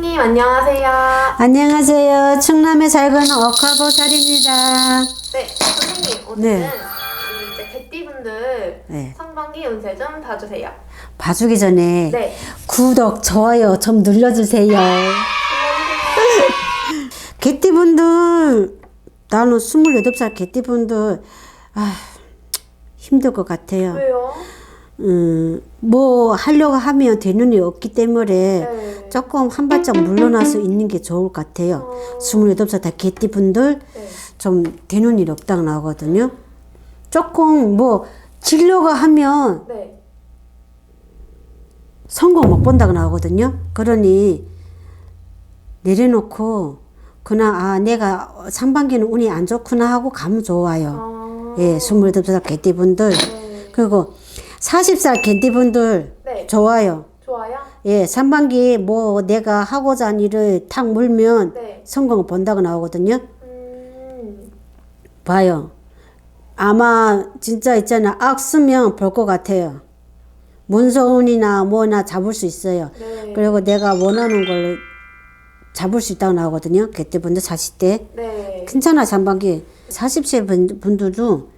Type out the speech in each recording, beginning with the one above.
선생님 안녕하세요. 안녕하세요. 충남에 살고는 옥화보살입니다. 네, 선생님 오늘은 네. 우리 이제 개띠분들 네. 상반기 운세 좀 봐주세요. 봐주기 전에 네. 구독, 좋아요 좀 눌러주세요. 개띠분들, 나는 28살 개띠분들, 아, 힘들 것 같아요. 왜요? 음, 뭐 하려고 하면 되는 일 없기 때문에 네. 조금 한 발짝 물러나서 있는 게 좋을 것 같아요. 28살 다 개띠분들 네. 좀 되는 일 없다고 나오거든요. 조금 뭐 지려고 하면 네. 성공 못 본다고 나오거든요. 그러니 내려놓고 그냥 아 내가 상반기는 운이 안 좋구나 하고 가면 좋아요. 아, 예, 28살 개띠분들 네. 그리고 40살 개띠분들 네. 좋아요. 좋아요? 예, 상반기 뭐 내가 하고자 한 일을 탁 물면 네. 성공을 본다고 나오거든요. 음, 봐요. 아마 진짜 있잖아. 악 쓰면 볼 것 같아요. 문서운이나 뭐나 잡을 수 있어요. 네. 그리고 내가 원하는 걸 잡을 수 있다고 나오거든요. 그때분들 40대. 네. 괜찮아, 상반기. 40세 분, 분들도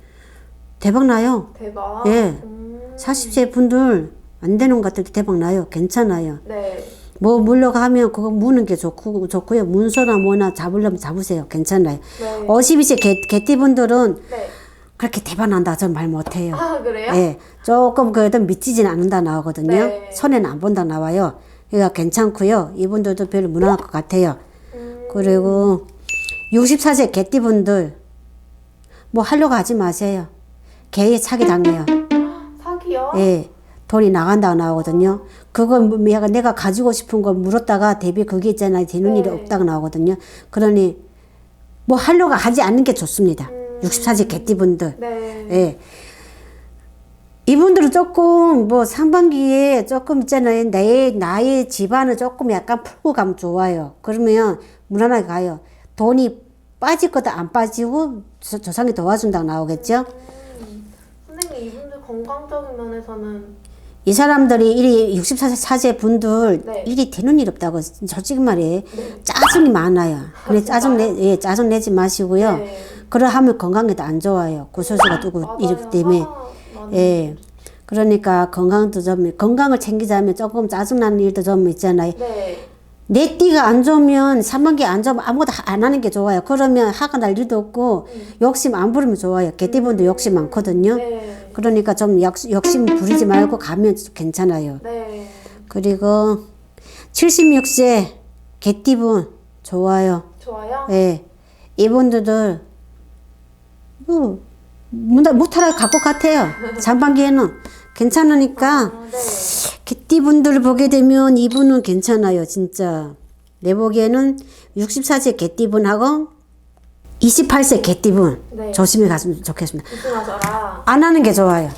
대박 나요. 대박. 예. 음, 40세 분들 안 되는 것 같아도 대박 나요. 괜찮아요. 네. 뭐 하면 그거 무는 게 좋고, 좋고요. 문서나 뭐나 잡으려면 잡으세요. 괜찮아요. 네. 52세 개, 개띠분들은 네. 그렇게 대박 난다. 전 말 못해요. 아 그래요? 예. 조금 그래도 미치진 않는다 나오거든요. 네. 손해는 안 본다 나와요. 그러니까 괜찮고요. 이분들도 별로 무난할 것 같아요. 음, 그리고 64세 개띠분들 뭐 하려고 하지 마세요. 개에 사기 당해요. 예. 돈이 나간다고 나오거든요. 그거 뭐 내가, 내가 가지고 싶은 거 물었다가 대비 그게 있잖아요. 되는 일이 네. 없다고 나오거든요. 그러니 뭐 하려고 하지 않는 게 좋습니다. 음. 64세 개띠분들. 네. 예. 이분들은 조금 뭐 상반기에 조금 있잖아요. 나의, 나의 집안을 조금 약간 풀고 가면 좋아요. 그러면 무난하게 가요. 돈이 빠질 거다 안 빠지고 조- 조상이 도와준다고 나오겠죠? 음, 건강적인 면에서는 이 사람들이 일이 64세 분들 네. 일이 되는 일 없다고 솔직히 말해 짜증이 많아요. 근데 짜증 내, 예, 짜증 내지 마시고요. 네. 그러하면 건강에도 안 좋아요. 구설수가 뜨고 맞아요. 이렇기 때문에. 아. 예. 그러니까 건강도 좀 건강을 챙기자면 조금 짜증 나는 일도 좀 있잖아요. 네. 내 띠가 안 좋으면 사만기 안 좋으면 아무것도 하- 안 하는 게 좋아요. 그러면 화가 날 일도 없고 욕심 안 부리면 좋아요. 개띠분도 욕심 많거든요. 네. 그러니까 좀 욕, 욕심 부리지 말고 가면 괜찮아요. 네. 그리고 76세 개띠분 좋아요. 좋아요? 예. 이분들도 뭐 못- 못하라 갖고 같아요. 상반기에는 괜찮으니까 아, 네. 개띠분들을 보게 되면 이분은 괜찮아요, 진짜. 내 보기에는 64세 개띠분하고 28세 개띠분 네. 조심히 갔으면 좋겠습니다. 조심하셔라. 안 하는 게 좋아요.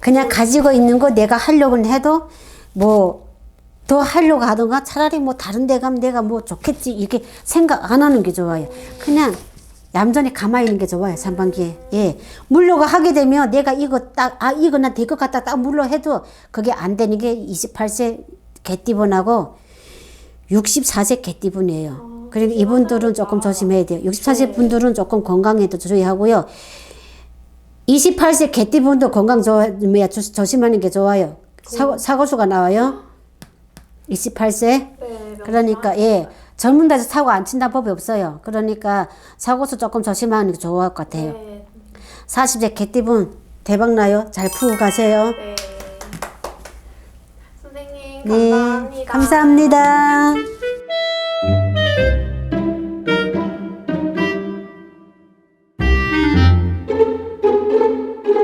그냥 가지고 있는 거 내가 하려고 해도 뭐 더 하려고 하던가 차라리 뭐 다른 데 가면 내가 뭐 좋겠지 이렇게 생각 안 하는 게 좋아요. 그냥 얌전히 가만히 있는 게 좋아요. 상반기에. 예. 물려고 하게 되면 내가 이거 딱, 아, 이거 나 될 것 같다 딱 물려 해도 그게 안 되는 게 28세 개띠분하고 64세 개띠분이에요. 그리고 이분들은 조금 조심해야 돼요. 64세 분들은 조금 건강에도 주의하고요. 28세 개띠분도 건강 조, 조심하는 게 좋아요. 사고, 사고수가 나와요. 28세. 네. 그러니까, 예. 젊은 데서 사고 안 친다 법이 없어요. 그러니까 사고수 조금 조심하는 게 좋을 것 같아요. 네. 40세 개띠분 대박나요. 잘 풀고 가세요. 네. 선생님 네. 감사합니다. 감사합니다.